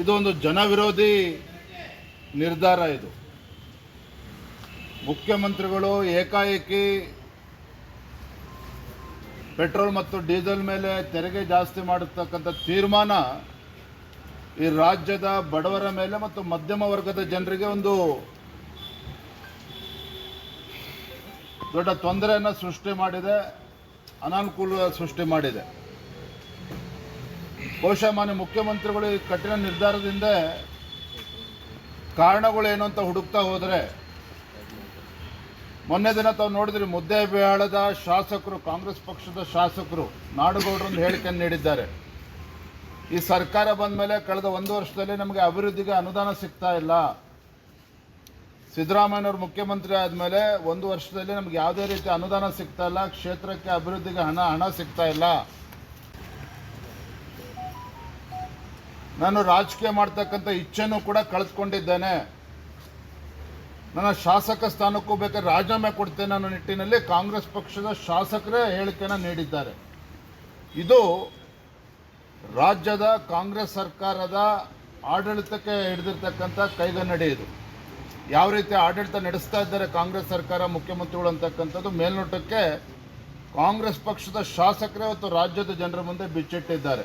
ಇದೊಂದು ಜನವಿರೋಧಿ ನಿರ್ಧಾರ ಇದು. ಮುಖ್ಯಮಂತ್ರಿಗಳು ಏಕಾಏಕಿ ಪೆಟ್ರೋಲ್ ಮತ್ತು ಡೀಸೆಲ್ ಮೇಲೆ ತೆರಿಗೆ ಜಾಸ್ತಿ ಮಾಡತಕ್ಕಂಥ ತೀರ್ಮಾನ ಈ ರಾಜ್ಯದ ಬಡವರ ಮೇಲೆ ಮತ್ತು ಮಧ್ಯಮ ವರ್ಗದ ಜನರಿಗೆ ಒಂದು ದೊಡ್ಡ ತೊಂದರೆಯನ್ನು ಸೃಷ್ಟಿ ಮಾಡಿದೆ ಅನಾನುಕೂಲ ಸೃಷ್ಟಿ ಮಾಡಿದೆ. ಬಹುಶಃ ಮಾನ್ಯ ಮುಖ್ಯಮಂತ್ರಿಗಳು ಈ ಕಠಿಣ ನಿರ್ಧಾರದಿಂದ ಕಾರಣಗಳೇನು ಅಂತ ಹುಡುಕ್ತಾ ಹೋದರೆ, ಮೊನ್ನೆ ದಿನ ತಾವು ನೋಡಿದ್ರಿ ಬೇಳದ ಶಾಸಕರು, ಕಾಂಗ್ರೆಸ್ ಪಕ್ಷದ ಶಾಸಕರು ನಾಡುಗೌಡರೊಂದು ಹೇಳಿಕೆ ನೀಡಿದ್ದಾರೆ. ಈ ಸರ್ಕಾರ ಬಂದ ಮೇಲೆ ಕಳೆದ ಒಂದು ವರ್ಷದಲ್ಲಿ ನಮಗೆ ಅಭಿವೃದ್ಧಿಗೆ ಅನುದಾನ ಸಿಗ್ತಾ ಇಲ್ಲ. ಸಿದ್ದರಾಮಯ್ಯನವರು ಮುಖ್ಯಮಂತ್ರಿ ಆದಮೇಲೆ ಒಂದು ವರ್ಷದಲ್ಲಿ ನಮ್ಗೆ ಯಾವುದೇ ರೀತಿ ಅನುದಾನ ಸಿಗ್ತಾ ಇಲ್ಲ, ಕ್ಷೇತ್ರಕ್ಕೆ ಅಭಿವೃದ್ಧಿಗೆ ಹಣ ಹಣ ಸಿಗ್ತಾ ಇಲ್ಲ. ನಾನು ರಾಜಕೀಯ ಮಾಡ್ತಕ್ಕಂಥ ಇಚ್ಛೆನೂ ಕೂಡ ಕಳೆದುಕೊಂಡಿದ್ದೇನೆ ನನ್ನ ಶಾಸಕ ಸ್ಥಾನಕ್ಕೂ ಬೇಕಾದ್ರೆ ರಾಜೀನಾಮೆ ಕೊಡ್ತೇನೆ ಅನ್ನೋ ನಿಟ್ಟಿನಲ್ಲಿ ಕಾಂಗ್ರೆಸ್ ಪಕ್ಷದ ಶಾಸಕರೇ ಹೇಳಿಕೆನ ನೀಡಿದ್ದಾರೆ. ಇದು ರಾಜ್ಯದ ಕಾಂಗ್ರೆಸ್ ಸರ್ಕಾರದ ಆಡಳಿತಕ್ಕೆ ಹಿಡಿದಿರ್ತಕ್ಕಂಥ ಕೈಗನ್ನಡಿ ಇದು. ಯಾವ ರೀತಿ ಆಡಳಿತ ನಡೆಸ್ತಾ ಇದ್ದಾರೆ ಕಾಂಗ್ರೆಸ್ ಸರ್ಕಾರ, ಮುಖ್ಯಮಂತ್ರಿಗಳು ಅಂತಕ್ಕಂಥದ್ದು ಮೇಲ್ನೋಟಕ್ಕೆ ಕಾಂಗ್ರೆಸ್ ಪಕ್ಷದ ಶಾಸಕರೇ ಇವತ್ತು ರಾಜ್ಯದ ಜನರ ಮುಂದೆ ಬಿಚ್ಚಿಟ್ಟಿದ್ದಾರೆ.